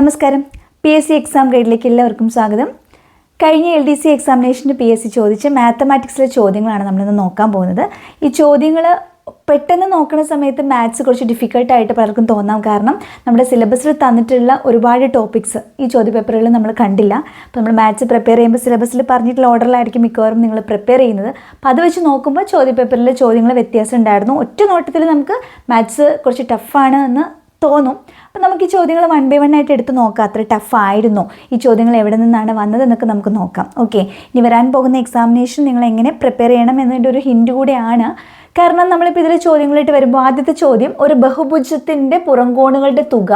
നമസ്കാരം. P S C exam ഗൈഡിലേക്ക് എല്ലാവർക്കും സ്വാഗതം. കഴിഞ്ഞ എൽ ഡി സി എക്സാമിനേഷന് പി എസ് സി ചോദിച്ച മാത്തമാറ്റിക്സിലെ ചോദ്യങ്ങളാണ് നമ്മളിന്ന് നോക്കാൻ പോകുന്നത്. ഈ ചോദ്യങ്ങൾ പെട്ടെന്ന് നോക്കുന്ന സമയത്ത് മാത്സ് കുറച്ച് ഡിഫിക്കൽട്ടായിട്ട് പലർക്കും തോന്നാം കാരണം നമ്മുടെ സിലബസിൽ തന്നിട്ടുള്ള ഒരുപാട് ടോപ്പിക്സ് ഈ ചോദ്യപേപ്പറുകളിൽ നമ്മൾ കണ്ടില്ല. അപ്പോൾ നമ്മൾ മാത്സ് പ്രിപ്പയർ ചെയ്യുമ്പോൾ സിലബസിൽ പറഞ്ഞിട്ടുള്ള ഓർഡറിലായിരിക്കും മിക്കവാറും നിങ്ങൾ പ്രിപ്പയർ ചെയ്യുന്നത്. അപ്പോൾ അത് വെച്ച് നോക്കുമ്പോൾ ചോദ്യപേപ്പറിലെ ചോദ്യങ്ങൾ വ്യത്യാസം ഉണ്ടായിരുന്നു. ഒറ്റ നോട്ടത്തിൽ നമുക്ക് മാത്സ് കുറച്ച് ടഫാണ് എന്ന് തോന്നും. അപ്പം നമുക്ക് ഈ ചോദ്യങ്ങൾ വൺ ബൈ വൺ ആയിട്ട് എടുത്ത് നോക്കാം. അത്ര ടഫ് ആയിരുന്നോ. ഈ ചോദ്യങ്ങൾ എവിടെ നിന്നാണ് വന്നതെന്നൊക്കെ നമുക്ക് നോക്കാം. ഓക്കെ ഇനി വരാൻ പോകുന്ന എക്സാമിനേഷൻ നിങ്ങൾ എങ്ങനെ പ്രിപ്പയർ ചെയ്യണം എന്നതിന്റെ ഒരു ഹിൻഡ് കൂടെയാണ് കാരണം നമ്മളിപ്പോൾ ഇതിൽ ചോദ്യങ്ങളായിട്ട് വരുമ്പോൾ ആദ്യത്തെ ചോദ്യം ഒരു ബഹുഭുജത്തിന്റെ പുറംകോണുകളുടെ തുക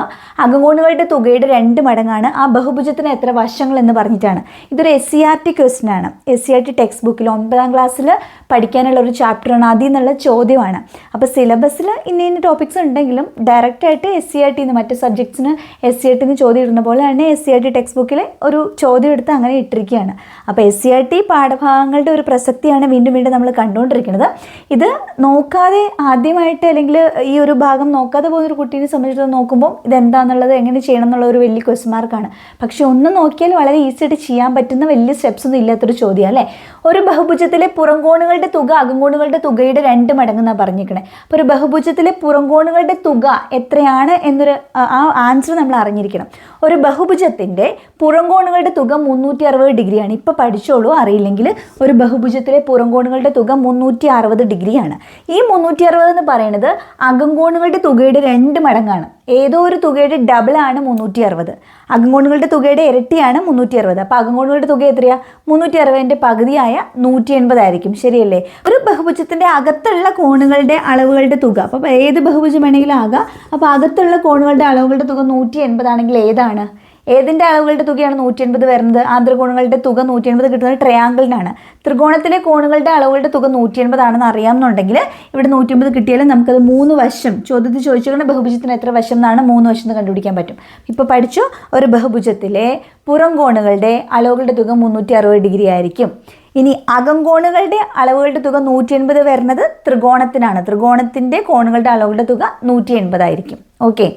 അകങ്കോണുകളുടെ തുകയുടെ രണ്ട് മടങ്ങാണ്. ആ ബഹുഭുജത്തിന് എത്ര വശങ്ങൾ എന്ന് പറഞ്ഞിട്ടാണ്. ഇതൊരു S C R T question ആണ്. S C R T text ബുക്കിൽ ഒൻപതാം ക്ലാസ്സിൽ പഠിക്കാനുള്ള ഒരു ചാപ്റ്ററാണ് അതിൽ എന്നുള്ള ചോദ്യമാണ്. അപ്പോൾ സിലബസിൽ ഇന്ന ഇന്ന ടോപ്പിക്സ് ഉണ്ടെങ്കിലും ഡയറക്റ്റായിട്ട് എസ് സി ആർ ടി നിന്ന് മറ്റ് സബ്ജക്ട്സിന് എസ് സി ആർ ടിന്ന് ചോദ്യം ഇടുന്ന പോലെ തന്നെ S C R T text ബുക്കിലെ ഒരു ചോദ്യം എടുത്ത് അങ്ങനെ ഇട്ടിരിക്കുകയാണ്. അപ്പോൾ എസ് സി ആർ ടി പാഠഭാഗങ്ങളുടെ ഒരു പ്രസക്തിയാണ് വീണ്ടും വീണ്ടും നമ്മൾ കണ്ടുകൊണ്ടിരിക്കുന്നത്. ഇത് നോക്കാതെ ആദ്യമായിട്ട് അല്ലെങ്കിൽ ഈ ഒരു ഭാഗം നോക്കാതെ പോകുന്ന ഒരു കുട്ടീനെ സംബന്ധിച്ചിടത്തോളം നോക്കുമ്പോൾ ഇതെന്താണെന്നുള്ളത് എങ്ങനെ ചെയ്യണം എന്നുള്ള ഒരു വലിയ ക്വസ്റ്റ് മാർക്കാണ് പക്ഷെ ഒന്ന് നോക്കിയാൽ വളരെ ഈസി ആയിട്ട് ചെയ്യാൻ പറ്റുന്ന വലിയ സ്റ്റെപ്സ് ഒന്നും ഇല്ലാത്തൊരു ചോദ്യം അല്ലേ? ഒരു ബഹുഭുജത്തിലെ പുറംകോണുകളുടെ തുക അകങ്കോണുകളുടെ തുകയുടെ രണ്ട് മടങ്ങെന്നാണ് പറഞ്ഞിരിക്കണേ. അപ്പോൾ ഒരു ബഹുഭുജത്തിലെ പുറംകോണുകളുടെ തുക എത്രയാണ് എന്നൊരു ആ- ആൻസർ നമ്മൾ അറിഞ്ഞിരിക്കണം. ഒരു ബഹുഭുജത്തിന്റെ പുറംകോണുകളുടെ തുക മുന്നൂറ്റി അറുപത് ഡിഗ്രിയാണ്. ഇപ്പോൾ പഠിച്ചോളൂ അറിയില്ലെങ്കിൽ ഒരു ബഹുഭുജത്തിലെ പുറംകോണുകളുടെ തുക മുന്നൂറ്റി അറുപത് ഡിഗ്രിയാണ്. ഈ മുന്നൂറ്റി അറുപത് എന്ന് പറയുന്നത് അകങ്കോണുകളുടെ തുകയുടെ രണ്ട് മടങ്ങാണ്. ഏതോ ഒരു തുകയുടെ ഡബിൾ ആണ് മുന്നൂറ്റി അറുപത് അകങ്കോണുകളുടെ തുകയുടെ ഇരട്ടിയാണ് മുന്നൂറ്റി അറുപത് അപ്പോൾ അകങ്കോണുകളുടെ തുക എത്രയാ? മുന്നൂറ്റി അറുപതിന്റെ പകുതിയായ നൂറ്റി എൺപതായിരിക്കും ശരിയല്ലേ? ഒരു ബഹുഭുജത്തിന്റെ അകത്തുള്ള കോണുകളുടെ അളവുകളുടെ തുക. അപ്പോൾ ഏത് ബഹുഭുജം വേണമെങ്കിലും ആകാം. അപ്പോൾ അകത്തുള്ള കോണുകളുടെ അളവുകളുടെ തുക നൂറ്റി എൺപതാണെങ്കിൽ ഏതാണ്? ഏതിന്റെ അളവുകളുടെ തുകയാണ് നൂറ്റി എൺപത് വരുന്നത്? ആന്തരകോണുകളുടെ തുക നൂറ്റി എൺപത് കിട്ടുന്നത് ട്രയാങ്കിളിനാണ് ത്രികോണത്തിലെ കോണുകളുടെ അളവുകളുടെ തുക നൂറ്റി എൺപതാണെന്ന് അറിയാമെന്നുണ്ടെങ്കിൽ ഇവിടെ നൂറ്റി എൺപത് കിട്ടിയാലും നമുക്കത് മൂന്ന് വശം ചോദ്യത്തിൽ ചോദിച്ചുകൊണ്ട് ബഹുഭുജത്തിന് എത്ര വശം എന്നാണ് മൂന്ന് വശം എന്ന് കണ്ടുപിടിക്കാൻ പറ്റും. ഇപ്പോൾ പഠിച്ചു ഒരു ബഹുഭുജത്തിലെ പുറം കോണുകളുടെ അളവുകളുടെ തുക മുന്നൂറ്റി അറുപത് ഡിഗ്രി ആയിരിക്കും. ഇനി അകങ്കോണുകളുടെ അളവുകളുടെ തുക നൂറ്റി എൺപത് വരുന്നത് ത്രികോണത്തിനാണ്. ത്രികോണത്തിന്റെ കോണുകളുടെ അളവുകളുടെ തുക നൂറ്റി എൺപതായിരിക്കും ഓക്കെ.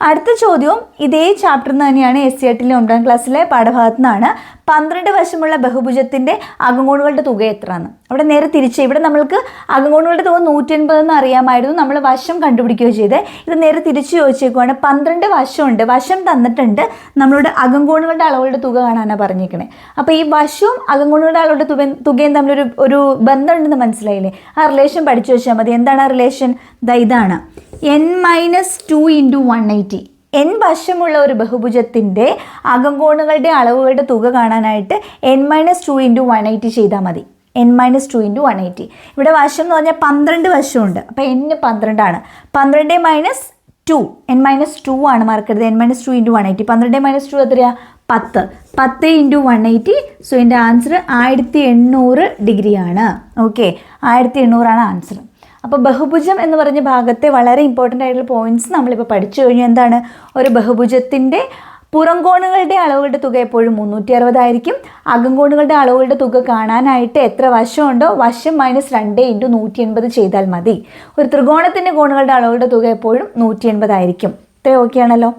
അടുത്ത ചോദ്യവും ഇതേ ചാപ്റ്ററിൽ നിന്ന് തന്നെയാണ് എസ് സി എട്ടിലെ ഒമ്പതാം ക്ലാസ്സിലെ പാഠഭാഗത്തു നിന്നാണ് പന്ത്രണ്ട് വശമുള്ള ബഹുഭുജത്തിന്റെ അകങ്കോണുകളുടെ തുക എത്രയാണ്? അവിടെ നേരെ തിരിച്ച് ഇവിടെ നമ്മൾക്ക് അകങ്കോണുകളുടെ തുക നൂറ്റി എന്ന് അറിയാമായിരുന്നു. നമ്മൾ വശം കണ്ടുപിടിക്കുകയോ ചെയ്തേ ഇത് നേരെ തിരിച്ച് ചോദിച്ചേക്കുവാണ്. പന്ത്രണ്ട് വശമുണ്ട്. വശം തന്നിട്ടുണ്ട്. നമ്മളോട് അകങ്കോണുകളുടെ അളവുകളുടെ തുക കാണാനാണ് പറഞ്ഞേക്കണേ. അപ്പോൾ ഈ വശവും അകങ്കോണുകളുടെ അളവുകളുടെ തുക തുകയും തമ്മിലൊരു ഒരു ബന്ധമുണ്ടെന്ന് മനസ്സിലായില്ലേ? ആ റിലേഷൻ പഠിച്ചു വെച്ചാൽ മതി. എന്താണ് ആ റിലേഷൻ ഇതാണ്. N minus two into one eighty N വശമുള്ള ഒരു ബഹുഭുജത്തിന്റെ അകങ്കോണുകളുടെ അളവുകളുടെ തുക കാണാനായിട്ട് N minus two into one eighty ചെയ്താൽ മതി. N minus two into one eighty ഇവിടെ വശം എന്ന് പറഞ്ഞാൽ പന്ത്രണ്ട് വശമുണ്ട്. അപ്പോൾ എന്ന് പന്ത്രണ്ടാണ്. പന്ത്രണ്ട് minus two N minus two ആണ് മറക്കരുത് N minus two into one eighty പന്ത്രണ്ട് മൈനസ് ടു എത്രയാ? പത്ത്. പത്ത് ഇന്റു വൺ എയ്റ്റി സോ എന്റെ ആൻസർ ആയിരത്തി എണ്ണൂറ് ഡിഗ്രിയാണ് ഓക്കെ ആയിരത്തി എണ്ണൂറാണ് ആൻസർ അപ്പോൾ ബഹുഭുജം എന്ന് പറഞ്ഞ ഭാഗത്തെ വളരെ ഇമ്പോർട്ടന്റ് ആയിട്ടുള്ള പോയിന്റ്സ് നമ്മളിപ്പോൾ പഠിച്ചു കഴിഞ്ഞു. എന്താണ്? ഒരു ബഹുഭുജത്തിന്റെ പുറംകോണുകളുടെ അളവുകളുടെ തുക എപ്പോഴും മുന്നൂറ്റി അറുപതായിരിക്കും അകംകോണുകളുടെ അളവുകളുടെ തുക കാണാനായിട്ട് എത്ര വശമുണ്ടോ? വശം മൈനസ് രണ്ട് ഇന്റു നൂറ്റി എൺപത് ചെയ്താൽ മതി. ഒരു ത്രികോണത്തിന്റെ കോണുകളുടെ അളവുകളുടെ തുക എപ്പോഴും നൂറ്റി എൺപതായിരിക്കും ഇത്രയും ഓക്കെയാണല്ലോ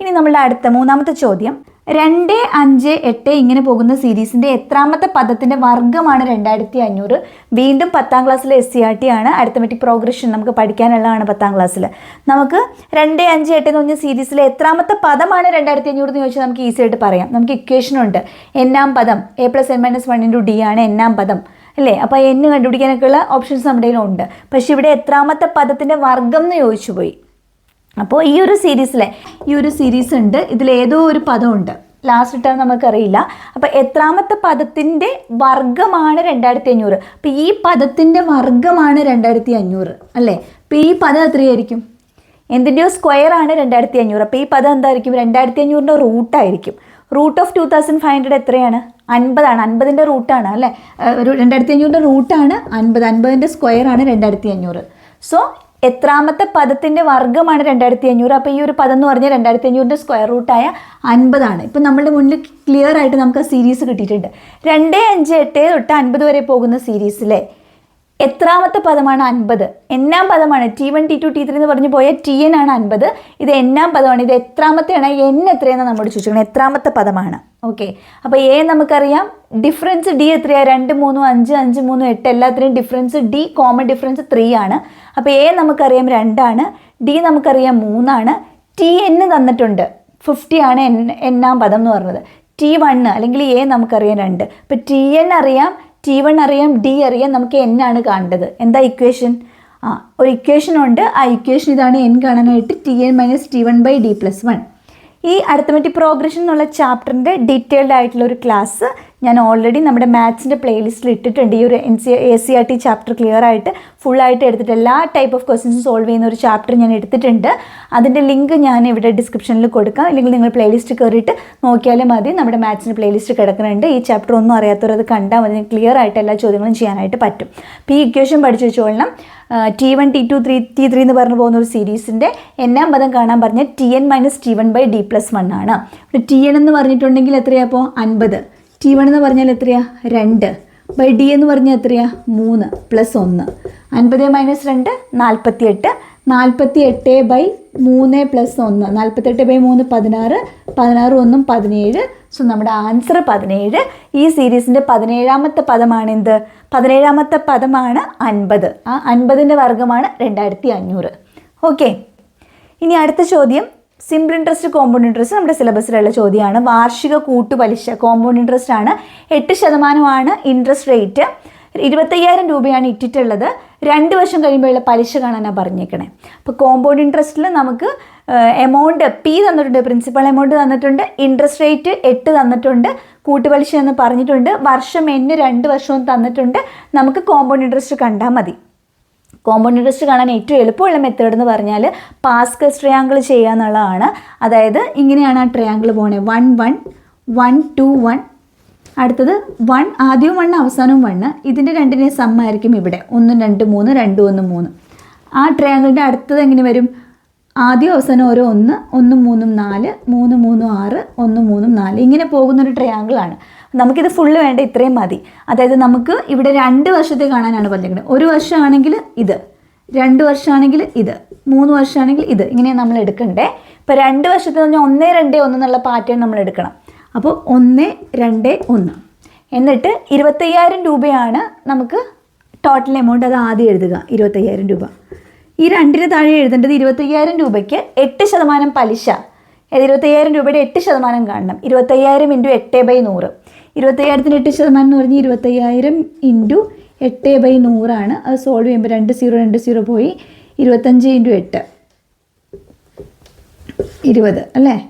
ഇനി നമ്മളുടെ അടുത്ത മൂന്നാമത്തെ ചോദ്യം. രണ്ട് അഞ്ച് എട്ട് ഇങ്ങനെ പോകുന്ന സീരീസിന്റെ എത്രാമത്തെ പദത്തിന്റെ വർഗമാണ് രണ്ടായിരത്തി അഞ്ഞൂറ് വീണ്ടും പത്താം ക്ലാസ്സിലെ എസ് സി ആർ ടി ആണ്. അരിത്തമെറ്റിക് പ്രോഗ്രഷൻ നമുക്ക് പഠിക്കാനുള്ളതാണ് പത്താം ക്ലാസ്സിൽ. നമുക്ക് രണ്ട് അഞ്ച് എട്ട് എന്ന് പറഞ്ഞ സീരീസിലെ എത്രാമത്തെ പദമാണ് രണ്ടായിരത്തി അഞ്ഞൂറ് എന്ന് ചോദിച്ചാൽ നമുക്ക് ഈസി ആയിട്ട് പറയാം. നമുക്ക് ഇക്വേഷനുണ്ട് എന്നാം പദം A plus N minus one into D ആണ് എന്നാം പദം. അല്ലേ? അപ്പോൾ എന്ന് കണ്ടുപിടിക്കാനൊക്കെയുള്ള ഓപ്ഷൻസ് നമ്മുടെ കയ്യിലുണ്ട്. പക്ഷേ ഇവിടെ എത്രാമത്തെ പദത്തിന്റെ വർഗം എന്ന് ചോദിച്ചു പോയി. അപ്പോൾ ഈ ഒരു സീരീസിലെ ഈ ഒരു സീരീസ് ഉണ്ട്. ഇതിൽ ഏതോ ഒരു പദമുണ്ട്. ലാസ്റ്റ് ടേം നമുക്കറിയില്ല. അപ്പോൾ എത്രാമത്തെ പദത്തിന്റെ വർഗമാണ് രണ്ടായിരത്തി അഞ്ഞൂറ് അപ്പോൾ ഈ പദത്തിന്റെ വർഗമാണ് രണ്ടായിരത്തി അഞ്ഞൂറ് അല്ലേ? അപ്പോൾ ഈ പദം എത്രയായിരിക്കും? എന്തിന്റെയോ സ്ക്വയർ ആണ് രണ്ടായിരത്തി അഞ്ഞൂറ് അപ്പോൾ ഈ പദം എന്തായിരിക്കും? രണ്ടായിരത്തി അഞ്ഞൂറിന്റെ റൂട്ടായിരിക്കും root of two thousand five hundred എത്രയാണ്? അൻപതാണ്. അൻപതിന്റെ റൂട്ടാണ് അല്ലേ? ഒരു രണ്ടായിരത്തി അഞ്ഞൂറിന്റെ റൂട്ടാണ് അൻപത് അൻപതിന്റെ സ്ക്വയർ ആണ് രണ്ടായിരത്തി അഞ്ഞൂറ് സോ എത്രാമത്തെ പദത്തിന്റെ വർഗമാണ് രണ്ടായിരത്തി അഞ്ഞൂറ് അപ്പോൾ ഈ ഒരു പദം എന്ന് പറഞ്ഞാൽ രണ്ടായിരത്തി അഞ്ഞൂറിന്റെ സ്ക്വയർ റൂട്ടായ അൻപതാണ്. ഇപ്പം നമ്മുടെ മുന്നിൽ ക്ലിയർ ആയിട്ട് നമുക്ക് ആ സീരീസ് കിട്ടിയിട്ടുണ്ട്. രണ്ട് അഞ്ച് എട്ട് തൊട്ട് അൻപത് വരെ പോകുന്ന സീരീസിലെ എത്രാമത്തെ പദമാണ് അൻപത്. എന്നാം പദമാണ്. T one T two T three എന്ന് പറഞ്ഞു പോയ ടി എൻ ആണ് അൻപത്. ഇത് എന്നാം പദമാണ്. ഇത് എത്രാമത്തെയാണ്? എൻ എത്രയെന്ന് നമ്മോട് ചോദിച്ചിരിക്കുന്നത്. എത്രാമത്തെ പദമാണ്. ഓക്കെ അപ്പോൾ എ നമുക്കറിയാം. ഡിഫറൻസ് ഡി എത്രയാണ് രണ്ട് മൂന്നും അഞ്ച് അഞ്ച് മൂന്നും എട്ട്. എല്ലാത്തിനും difference D common difference three ആണ്. അപ്പോൾ എ നമുക്കറിയാം രണ്ടാണ്. ഡി നമുക്കറിയാം മൂന്നാണ്. ടി എന്ന് തന്നിട്ടുണ്ട്. ഫിഫ്റ്റി ആണ് എൻ എന്നാം പദം എന്ന് പറഞ്ഞത്. ടി വണ്ണ് അല്ലെങ്കിൽ എ നമുക്കറിയാം രണ്ട്. ഇപ്പോൾ ടി എൻ അറിയാം ടി വൺ അറിയാം ഡി അറിയാം നമുക്ക് എൻ ആണ് കാണേണ്ടത്. എന്താ ഇക്വേഷൻ ആ ഒരു ഇക്വേഷൻ ഉണ്ട്. ആ ഇക്വേഷൻ ഇതാണ് എൻ കാണാനായിട്ട് T N minus T one by D plus one ഈ അരിത്തമെറ്റിക് പ്രോഗ്രഷൻ എന്നുള്ള ചാപ്റ്ററിന്റെ ഡീറ്റെയിൽഡ് ആയിട്ടുള്ള ഒരു ക്ലാസ് ഞാൻ ഓൾറെഡി നമ്മുടെ മാത്സിന്റെ പ്ലേലിസ്റ്റിൽ ഇട്ടിട്ടുണ്ട്. ഈ ഒരു N C A C R T chapter clear ആയിട്ട് ഫുള്ളായിട്ട് എടുത്തിട്ട് എല്ലാ ടൈപ്പ് ഓഫ് ക്വസ്റ്റ്യൻസ് സോൾവ് ചെയ്യുന്ന ഒരു ചാപ്റ്റർ ഞാൻ എടുത്തിട്ടുണ്ട്. അതിന്റെ ലിങ്ക് ഞാൻ ഇവിടെ ഡിസ്ക്രിപ്ഷനിൽ കൊടുക്കാം. അല്ലെങ്കിൽ നിങ്ങൾ പ്ലേലിസ്റ്റ് കയറിയിട്ട് നോക്കിയാലും മതി. നമ്മുടെ മാത്സിന്റെ പ്ലേലിസ്റ്റ് കിടക്കുന്നുണ്ട്. ഈ ചാപ്റ്റർ ഒന്നും അറിയാത്തവർ അത് കണ്ടാൽ മതി. ക്ലിയർ ആയിട്ട് എല്ലാ ചോദ്യങ്ങളും ചെയ്യാനായിട്ട് പറ്റും. അപ്പോൾ ഈ ഇക്വേഷൻ പഠിച്ചു വെച്ചോളണം. T one T two three T three എന്ന് പറഞ്ഞു പോകുന്ന ഒരു സീരീസിന്റെ എന്നാം പദം കാണാൻ പറഞ്ഞാൽ T N minus T one by D plus one ആണ്. ടി എൻ എന്ന് പറഞ്ഞിട്ടുണ്ടെങ്കിൽ എത്രയാണ് അപ്പോൾ അൻപത്. ടി വൺ എന്ന് പറഞ്ഞാൽ എത്രയാ? രണ്ട്. ബൈ ഡി എന്ന് പറഞ്ഞാൽ എത്രയാ? മൂന്ന് പ്ലസ് ഒന്ന്. അൻപത് മൈനസ് രണ്ട് നാൽപ്പത്തി എട്ട് നാൽപ്പത്തി എട്ട് ബൈ മൂന്ന് പ്ലസ് ഒന്ന്. നാൽപ്പത്തെട്ട് ബൈ മൂന്ന് പതിനാറ്. പതിനാറ് ഒന്നും പതിനേഴ്. സോ നമ്മുടെ ആൻസർ പതിനേഴ്. ഈ സീരീസിന്റെ പതിനേഴാമത്തെ പദമാണ് എന്ത്? പതിനേഴാമത്തെ പദമാണ് അൻപത്. ആ അൻപതിന്റെ വർഗമാണ് രണ്ടായിരത്തി അഞ്ഞൂറ്. ഓക്കെ ഇനി അടുത്ത ചോദ്യം. സിമ്പിൾ ഇൻട്രസ്റ്റ് കോമ്പൗണ്ട് ഇൻട്രസ്റ്റ് നമ്മുടെ സിലബസിലുള്ള ചോദ്യമാണ്. വാർഷിക കൂട്ടുപലിശ കോമ്പൗണ്ട് ഇൻട്രസ്റ്റ് ആണ്. എട്ട് ശതമാനമാണ് ഇൻട്രസ്റ്റ് റേറ്റ് ഇരുപത്തയ്യായിരം രൂപയാണ് ഇട്ടിട്ടുള്ളത്. രണ്ട് വർഷം കഴിയുമ്പോഴുള്ള പലിശ കാണാനാണ് പറഞ്ഞേക്കണേ. അപ്പോൾ കോമ്പൗണ്ട് ഇൻട്രസ്റ്റിൽ നമുക്ക് എമൗണ്ട് പി തന്നിട്ടുണ്ട് പ്രിൻസിപ്പൽ എമൗണ്ട് തന്നിട്ടുണ്ട് ഇൻട്രസ്റ്റ് റേറ്റ് എട്ട് തന്നിട്ടുണ്ട് കൂട്ടുപലിശ എന്ന് പറഞ്ഞിട്ടുണ്ട് വർഷം എന്ന് രണ്ട് വർഷവും തന്നിട്ടുണ്ട് നമുക്ക് കോമ്പൗണ്ട് ഇൻട്രസ്റ്റ് കണ്ടാൽ മതി. കോമ്പൗണ്ട് ഇൻട്രസ്റ്റ് കാണാൻ ഏറ്റവും എളുപ്പമുള്ള മെത്തേഡ് എന്ന് പറഞ്ഞാൽ പാസ്കൽ ട്രയാങ്കിൾ ചെയ്യുക എന്നുള്ളതാണ്. അതായത് ഇങ്ങനെയാണ് ആ ട്രയാങ്കിൾ പോണേ. One one one two one അടുത്തത് വൺ ആദ്യവും വണ്ണ് അവസാനവും വണ്ണ് ഇതിന്റെ രണ്ടിനെ സമ്മായിരിക്കും ഇവിടെ. ഒന്ന് രണ്ട് മൂന്ന് രണ്ട് ഒന്ന് മൂന്ന്. ആ ട്രയാങ്കിളിന്റെ അടുത്തത് എങ്ങനെ വരും? ആദ്യം അവസാനം ഓരോ ഒന്ന് ഒന്നും മൂന്നും നാല് മൂന്ന് മൂന്നും ആറ് ഒന്ന് മൂന്നും നാല്. ഇങ്ങനെ പോകുന്നൊരു ട്രയാങ്കിളാണ് നമുക്കിത് ഫുള്ള് വേണ്ട ഇത്രയും മതി. അതായത് നമുക്ക് ഇവിടെ രണ്ട് വർഷത്തെ കാണാനാണ് പറഞ്ഞിരിക്കുന്നത് ഒരു വർഷമാണെങ്കിൽ ഇത് രണ്ട് വർഷമാണെങ്കിൽ ഇത് മൂന്ന് വർഷമാണെങ്കിൽ ഇത്. ഇങ്ങനെയാണ് നമ്മൾ എടുക്കണ്ടേ. ഇപ്പോൾ രണ്ട് വർഷത്തിൽ പറഞ്ഞാൽ ഒന്ന് രണ്ട് ഒന്ന് എന്നുള്ള പാറ്റേൺ നമ്മൾ എടുക്കണം. അപ്പോൾ ഒന്ന് രണ്ട് ഒന്ന്. എന്നിട്ട് ഇരുപത്തയ്യായിരം രൂപയാണ് നമുക്ക് ടോട്ടൽ എമൗണ്ട് അത് ആദ്യം എഴുതുക ഇരുപത്തയ്യായിരം രൂപ. ഈ രണ്ടിന് താഴെ എഴുതേണ്ടത് ഇരുപത്തയ്യായിരം രൂപയ്ക്ക് എട്ട് ശതമാനം പലിശ. ഇരുപത്തയ്യായിരം രൂപയുടെ എട്ട് ശതമാനം കാണണം. ഇരുപത്തയ്യായിരം ഇന്റു എട്ട് ബൈ നൂറ്. ഇരുപത്തയ്യായിരത്തിന് എട്ട് ശതമാനം എന്ന് പറഞ്ഞാൽ ഇരുപത്തയ്യായിരം ഇന്റു എട്ട് ബൈ നൂറാണ് അത് സോൾവ് ചെയ്യുമ്പോൾ രണ്ട് സീറോ രണ്ട് സീറോ പോയി ഇരുപത്തഞ്ച് ഇന്റു എട്ട്. ഇരുപത് അല്ലേ?